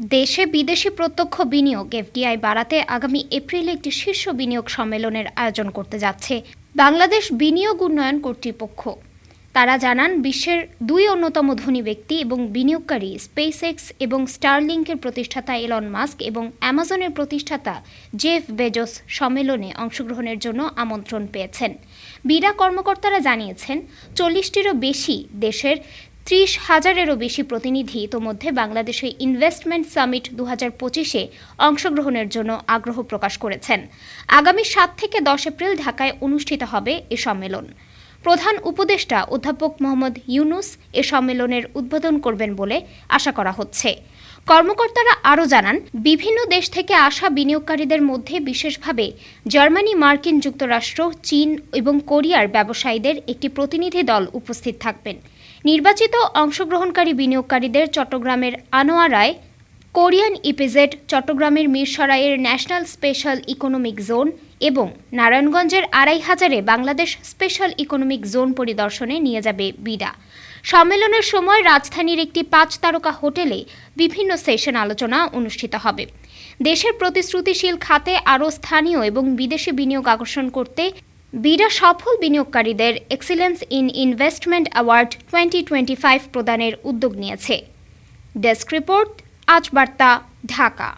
দেশে বিদেশি প্রত্যক্ষ বিনিয়োগ এফডিআই বাড়াতে আগামী এপ্রিলে একটি শীর্ষ বিনিয়োগ সম্মেলনের আয়োজন করতে যাচ্ছে বাংলাদেশ বিনিয়োগ উন্নয়ন কর্তৃপক্ষ। তারা জানান, বিশ্বের দুই অন্যতম ধনী ব্যক্তি এবং বিনিয়োগকারী স্পেসএক্স এবং স্টারলিংকের প্রতিষ্ঠাতা এলন মাস্ক এবং অ্যামাজনের প্রতিষ্ঠাতা জেফ বেজোস সম্মেলনে অংশগ্রহণের জন্য আমন্ত্রণ পেয়েছেন। বিরা কর্মকর্তারা জানিয়েছেন, চল্লিশটিরও বেশি দেশের ত্রিশ হাজারেরও বেশি প্রতিনিধি ইতোমধ্যে বাংলাদেশে ইনভেস্টমেন্ট সামিট দু হাজার পঁচিশে অংশগ্রহণের জন্য আগ্রহ প্রকাশ করেছেন। আগামী সাত থেকে দশ এপ্রিল ঢাকায় অনুষ্ঠিত হবে এ সম্মেলন। প্রধান উপদেষ্টা অধ্যাপক মোহাম্মদ ইউনুস এ সম্মেলনের উদ্বোধন করবেন বলে আশা করা হচ্ছে। কর্মকর্তারা আরও জানান, বিভিন্ন দেশ থেকে আসা বিনিয়োগকারীদের মধ্যে বিশেষভাবে জার্মানি, মার্কিন যুক্তরাষ্ট্র, চীন এবং কোরিয়ার ব্যবসায়ীদের একটি প্রতিনিধি দল উপস্থিত থাকবেন। নির্বাচিত অংশগ্রহণকারী বিনিয়োগকারীদের চট্টগ্রামের আনোয়ারায় কোরিয়ান ইপিজেড চট্টগ্রামের মিরসরাইয়ের ন্যাশনাল স্পেশাল ইকোনমিক জোন এবং নারায়ণগঞ্জের আড়াই হাজারে বাংলাদেশ স্পেশাল ইকোনমিক জোন পরিদর্শনে নিয়ে যাবে বিডা। সম্মেলনের সময় রাজধানীর একটি পাঁচ তারকা হোটেলে বিভিন্ন সেশন আলোচনা অনুষ্ঠিত হবে। দেশের প্রতিশ্রুতিশীল খাতে আরও স্থানীয় এবং বিদেশি বিনিয়োগ আকর্ষণ করতে বিডা সফল বিনিয়োগকারীদের excellence in investment award twenty twenty five প্রদানের উদ্যোগ নিয়েছে। ডেস্ক রিপোর্ট আজ বার্তা ঢাকা